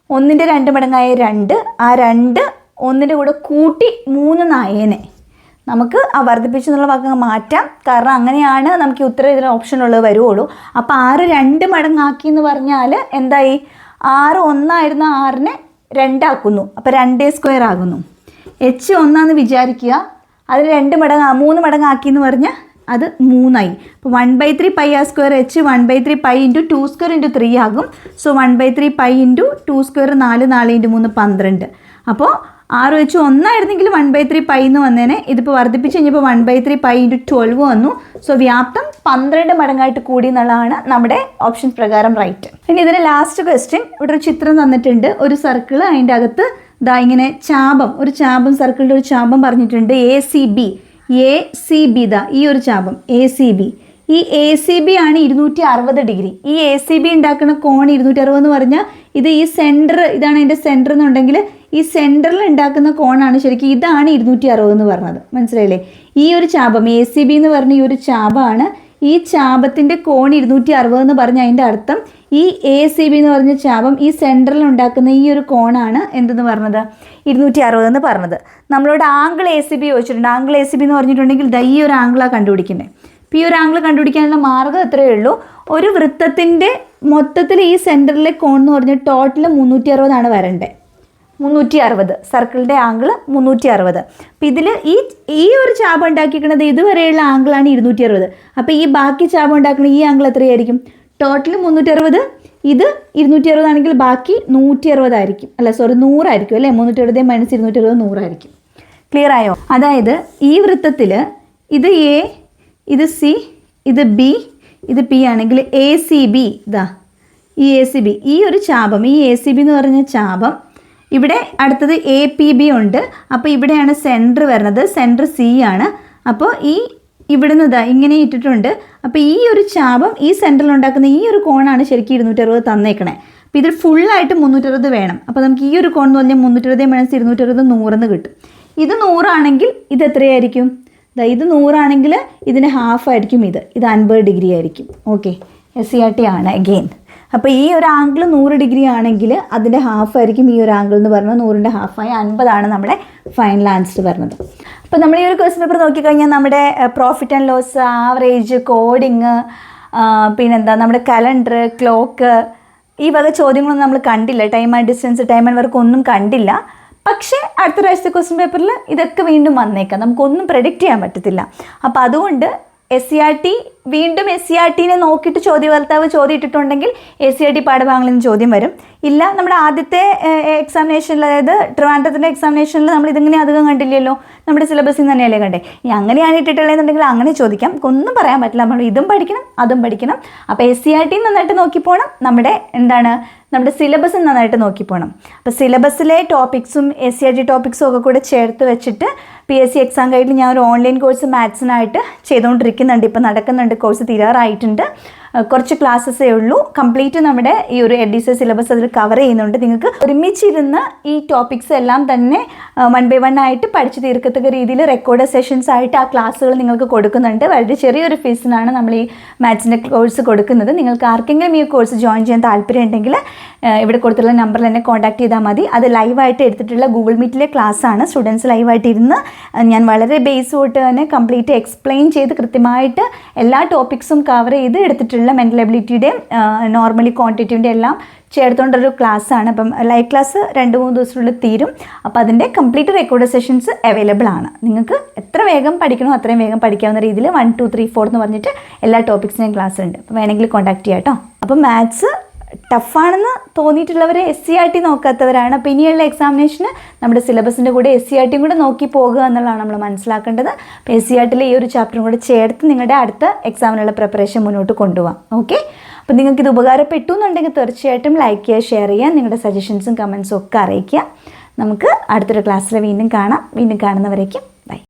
ഒന്നിന്റെ രണ്ട് മടങ്ങായ രണ്ട് ആ രണ്ട് ഒന്നിന്റെ കൂടെ കൂട്ടി മൂന്ന് നായേനെ നമുക്ക് ആ വർദ്ധിപ്പിച്ചു എന്നുള്ള വാക്ക് മാറ്റാം. കാരണം അങ്ങനെയാണ് നമുക്ക് ഉത്തരം ഇതിൽ ഓപ്ഷൻ ഉള്ളത് വരുവുള്ളൂ. അപ്പോൾ ആറ് രണ്ട് മടങ്ങാക്കി എന്ന് പറഞ്ഞാൽ എന്തായി? ആറ് ഒന്നായിരുന്ന ആറിനെ രണ്ടാക്കുന്നു. അപ്പോൾ രണ്ടേ സ്ക്വയർ ആകുന്നു. എച്ച് ഒന്നാന്ന് വിചാരിക്കുക. അതിന് രണ്ട് മടങ്ങ് മൂന്ന് മടങ്ങാക്കി എന്ന് പറഞ്ഞാൽ അത് മൂന്നായി. അപ്പോൾ one by three pi R square H one by three pi into two square into three ആകും. So one by three pi into two square നാല് നാല് ഇന്റു മൂന്ന് പന്ത്രണ്ട്. അപ്പോൾ ആറ് വെച്ച് ഒന്നായിരുന്നെങ്കിൽ വൺ ബൈ ത്രീ പൈ എന്ന് വന്നേനെ ഇതിപ്പോൾ വർദ്ധിപ്പിച്ച് കഴിഞ്ഞപ്പോൾ one by three pi into twelve വന്നു. സോ വ്യാപ്തം പന്ത്രണ്ട് മടങ്ങായിട്ട് കൂടി എന്നുള്ളതാണ് നമ്മുടെ ഓപ്ഷൻ പ്രകാരം റൈറ്റ് ഇനി ഇതിന് ലാസ്റ്റ് ക്വസ്റ്റ്യൻ ഇവിടെ ഒരു ചിത്രം തന്നിട്ടുണ്ട്. ഒരു സർക്കിൾ അതിന്റെ അകത്ത് ഇതാ ഇങ്ങനെ ചാപം ഒരു ചാപം സർക്കിളിന്റെ ഒരു ചാപം പറഞ്ഞിട്ടുണ്ട്. A C B A C B the ഈ ഒരു ചാപം എ സി ബി ഈ എ സി ബി ആണ് ഇരുന്നൂറ്റി അറുപത് ഡിഗ്രി. ഈ എ സി ബി ഉണ്ടാക്കുന്ന കോൺ ഇരുന്നൂറ്റി അറുപത് എന്ന് പറഞ്ഞാൽ ഇത് ഈ സെന്റർ ഇതാണ് എന്റെ സെന്റർ എന്നുണ്ടെങ്കിൽ ഈ സെന്ററിൽ ഉണ്ടാക്കുന്ന കോണാണ് ശരിക്കും ഇതാണ് ഇരുന്നൂറ്റി അറുപത് എന്ന് പറഞ്ഞത്. മനസ്സിലായില്ലേ? ഈ ഒരു ചാപം എ സി ബി എന്ന് പറഞ്ഞ ഈ ഒരു ചാപമാണ് ഈ ചാപത്തിന്റെ കോൺ ഇരുന്നൂറ്റി അറുപത് എന്ന് പറഞ്ഞ അതിന്റെ അർത്ഥം ഈ എ സി ബി എന്ന് പറഞ്ഞ ചാപം ഈ സെന്ററിൽ ഉണ്ടാക്കുന്ന ഈ ഒരു കോണാണ് എന്തെന്ന് പറഞ്ഞത്? ഇരുന്നൂറ്റി അറുപത് എന്ന് പറഞ്ഞത്. നമ്മളോട് ആംഗിൾ എ സി ബി ചോദിച്ചിട്ടുണ്ട്. ആംഗിൾ എ സി ബി എന്ന് പറഞ്ഞിട്ടുണ്ടെങ്കിൽ ദൈ ഒരു ആംഗിളാണ് കണ്ടുപിടിക്കുന്നത് ഇപ്പോൾ ഈ ഒരു ആംഗിൾ കണ്ടുപിടിക്കാനുള്ള മാർഗം എത്രയേ ഉള്ളൂ. ഒരു വൃത്തത്തിന്റെ മൊത്തത്തിൽ ഈ സെന്ററിലെ കോൺ എന്ന് പറഞ്ഞാൽ ടോട്ടൽ മുന്നൂറ്റി അറുപതാണ് വരണ്ടേ. മുന്നൂറ്റി അറുപത് സർക്കിളിന്റെ ആംഗിൾ മുന്നൂറ്റി അറുപത് അപ്പം ഇതിൽ ഈ ഈ ഒരു ചാപം ഉണ്ടാക്കിയിരിക്കുന്നത് ഇതുവരെയുള്ള ആംഗിളാണ് ഇരുന്നൂറ്റി അറുപത് അപ്പോൾ ഈ ബാക്കി ചാപം ഉണ്ടാക്കുന്ന ഈ ആംഗിൾ എത്രയായിരിക്കും? ടോട്ടൽ മുന്നൂറ്റി അറുപത് ഇത് ഇരുന്നൂറ്റി അറുപതാണെങ്കിൽ ബാക്കി നൂറ്റി അറുപതായിരിക്കും അല്ല സോറി നൂറായിരിക്കും അല്ലേ? മുന്നൂറ്റി അറുപത് മൈനസ് ഇരുന്നൂറ്റി അറുപത് നൂറായിരിക്കും. ക്ലിയർ ആയോ? അതായത് ഈ വൃത്തത്തിൽ ഇത് എ ഇത് സി ഇത് ബി ഇത് പി ആണെങ്കിൽ എ സി ബി ഇതാ ഈ എ സി ബി ഈ ഒരു ചാപം ഈ എ സി ബി എന്ന് പറഞ്ഞ ചാപം ഇവിടെ അടുത്തത് എ പി ബി ഉണ്ട്. അപ്പോൾ ഇവിടെയാണ് സെന്റർ വരുന്നത്. സെന്റർ സി ആണ്. അപ്പോൾ ഈ ഇവിടുന്ന് ഇതാ ഇങ്ങനെ ഇട്ടിട്ടുണ്ട്. അപ്പോൾ ഈ ഒരു ചാപം ഈ സെന്ററിൽ ഉണ്ടാക്കുന്ന ഈ ഒരു കോണാണ് ശരിക്കും ഇരുന്നൂറ്ററുപത് തന്നേക്കണേ. അപ്പോൾ ഇതിൽ ഫുള്ളായിട്ട് മുന്നൂറ്ററുപത് വേണം. അപ്പോൾ നമുക്ക് ഈ ഒരു കോൺ എന്ന് പറഞ്ഞാൽ മുന്നൂറ്ററുപത് മൈനസ് ഇരുന്നൂറ്ററുപത് നൂറെന്ന് കിട്ടും. ഇത് നൂറാണെങ്കിൽ ഇത് എത്രയായിരിക്കും? ഇത് നൂറാണെങ്കിൽ ഇതിന് ഹാഫ് ആയിരിക്കും ഇത്. ഇത് അൻപത് ഡിഗ്രി ആയിരിക്കും. Okay S C R T ആണ് അഗെയിൻ അപ്പോൾ ഈ ഒരു ആംഗിൾ നൂറ് ഡിഗ്രി ആണെങ്കിൽ അതിന്റെ ഹാഫ് ആയിരിക്കും ഈ ഒരു ആംഗിൾ എന്ന് പറഞ്ഞാൽ നൂറിന്റെ ഹാഫായി അൻപതാണ് നമ്മുടെ ഫൈനൽ ആൻസർ പറഞ്ഞത്. അപ്പോൾ നമ്മൾ ഈ ഒരു ക്വസ്റ്റ്യൻ പേപ്പർ നോക്കിക്കഴിഞ്ഞാൽ നമ്മുടെ profit and loss average coding പിന്നെന്താ നമ്മുടെ കലണ്ടർ ക്ലോക്ക് ഈ വക ചോദ്യങ്ങളൊന്നും നമ്മൾ കണ്ടില്ല. Time and distance time and work ഒന്നും കണ്ടില്ല. പക്ഷേ അടുത്ത പ്രാവശ്യത്തെ ക്വസ്റ്റ്യൻ പേപ്പറിൽ ഇതൊക്കെ വീണ്ടും വന്നേക്കാം. നമുക്കൊന്നും പ്രഡിക്റ്റ് ചെയ്യാൻ പറ്റത്തില്ല. അപ്പോൾ അതുകൊണ്ട് എസ് സി ആർ ടി വീണ്ടും എസ് സി ആർ ടിനെ നോക്കിയിട്ട് ചോദ്യകർത്താവ് ചോദ്യം ഇട്ടിട്ടുണ്ടെങ്കിൽ എസ് സി ആർ ടി പാഠഭാഗങ്ങളിൽ നിന്ന് ചോദ്യം വരും. ഇല്ല നമ്മുടെ ആദ്യത്തെ എക്സാമിനേഷനിൽ അതായത് ട്രിവാൻഡ്രത്തിന്റെ എക്സാമിനേഷനിൽ നമ്മൾ ഇതിങ്ങനെ അധികം കണ്ടില്ലല്ലോ? നമ്മുടെ സിലബസിൽ നിന്ന് തന്നെയല്ലേ കണ്ടേ? ഇനി അങ്ങനെയാണ് ഇട്ടിട്ടുള്ളതെന്നുണ്ടെങ്കിൽ അങ്ങനെ ചോദിക്കാം. ഒന്നും പറയാൻ പറ്റില്ല. നമ്മൾ ഇതും പഠിക്കണം അതും പഠിക്കണം. അപ്പോൾ എസ് സി ആർ ടി നന്നായിട്ട് നോക്കി പോകണം നമ്മുടെ എന്താണ് നമ്മുടെ സിലബസ് നന്നായിട്ട് നോക്കി പോകണം അപ്പോൾ സിലബസിലെ ടോപ്പിക്സും എസ് സി ആർ ടി ടോപ്പിക്സും ഒക്കെ കൂടെ ചേർത്ത് വെച്ചിട്ട് പി എസ് സി എക്സാം കഴിഞ്ഞ് ഞാൻ ഒരു ഓൺലൈൻ കോഴ്സ് മാത്സിനായിട്ട് ചെയ്തുകൊണ്ടിരിക്കുന്നുണ്ട് ഇപ്പോൾ നടക്കുന്നുണ്ട്. കോഴ്സ് തീരാറായിട്ടുണ്ട്. കുറച്ച് ക്ലാസ്സസേ ഉള്ളൂ. കംപ്ലീറ്റ് നമ്മുടെ ഈ ഒരു എ ഡി സി സിലബസ് അതിൽ കവർ ചെയ്യുന്നുണ്ട്. നിങ്ങൾക്ക് ഒരുമിച്ചിരുന്ന് ഈ ടോപ്പിക്സ് എല്ലാം തന്നെ വൺ ബൈ വൺ ആയിട്ട് പഠിച്ചു തീർക്കത്തക്ക രീതിയിൽ റെക്കോർഡ് സെഷൻസ് ആയിട്ട് ആ ക്ലാസ്സുകൾ നിങ്ങൾക്ക് കൊടുക്കുന്നുണ്ട്. വളരെ ചെറിയൊരു ഫീസിനാണ് നമ്മൾ ഈ മാത്സിന്റെ കോഴ്സ് കൊടുക്കുന്നത്. നിങ്ങൾക്ക് ആർക്കെങ്കിലും ഈ കോഴ്സ് ജോയിൻ ചെയ്യാൻ താല്പര്യം ഉണ്ടെങ്കിൽ ഇവിടെ കൊടുത്തുള്ള നമ്പറിൽ എന്നെ കോൺടാക്ട് ചെയ്താൽ മതി. അത് ലൈവായിട്ട് എടുത്തിട്ടുള്ള ഗൂഗിൾ മീറ്റിലെ ക്ലാസ്സാണ് സ്റ്റുഡൻസ് ലൈവായിട്ട് ഇരുന്ന് ഞാൻ വളരെ ബേസ് തൊട്ട് തന്നെ കംപ്ലീറ്റ് എക്സ്പ്ലെയിൻ ചെയ്ത് കൃത്യമായിട്ട് എല്ലാ ടോപ്പിക്സും കവർ ചെയ്ത് എടുത്തിട്ടുള്ള മെന്റൽ എബിലിറ്റിയുടെയും നോർമലി ക്വാണ്ടിറ്റിയുടെ എല്ലാം ചേർത്തുകൊണ്ടൊരു ആണ് അപ്പം ലൈവ് ക്ലാസ് രണ്ട് മൂന്ന് ദിവസത്തിനുള്ളിൽ തീരും. അപ്പോൾ അതിന്റെ കംപ്ലീറ്റ് റെക്കോർഡ് സെഷൻസ് അവൈലബിൾ ആണ്. നിങ്ങൾക്ക് എത്ര വേഗം പഠിക്കണോ അത്രയും വേഗം പഠിക്കാവുന്ന രീതിയിൽ വൺ ടു ത്രീ ഫോർ എന്ന് പറഞ്ഞിട്ട് എല്ലാ ടോപ്പിക്സിനെയും ക്ലാസ് ഉണ്ട് അപ്പോൾ വേണമെങ്കിൽ കോൺടാക്ട് ചെയ്യാം കേട്ടോ അപ്പം മാത്സ് ടഫാണെന്ന് തോന്നിയിട്ടുള്ളവർ എസ് സി ആർ ടി നോക്കാത്തവരാണ്. അപ്പോൾ ഇനിയുള്ള എക്സാമിനേഷന് നമ്മുടെ സിലബസിന്റെ കൂടെ എസ് സി ആർ ടിയും കൂടെ നോക്കി പോകുക എന്നുള്ളതാണ് നമ്മൾ മനസ്സിലാക്കേണ്ടത്. അപ്പോൾ എസ് സി ആർ ടിയിലെ ഈ ഒരു ചാപ്റ്ററും കൂടെ ചേർത്ത് നിങ്ങളുടെ അടുത്ത എക്സാമിനുള്ള പ്രിപ്പറേഷൻ മുന്നോട്ട് കൊണ്ടുപോകാം ഓക്കെ അപ്പോൾ നിങ്ങൾക്ക് ഇത് ഉപകാരപ്പെട്ടു എന്നുണ്ടെങ്കിൽ തീർച്ചയായിട്ടും ലൈക്ക് ചെയ്യുക ഷെയർ ചെയ്യുക നിങ്ങളുടെ സജഷൻസും കമൻസും ഒക്കെ അറിയിക്കുക. നമുക്ക് അടുത്തൊരു ക്ലാസ്സിൽ വീണ്ടും കാണാം. വീണ്ടും കാണുന്നവരേക്കും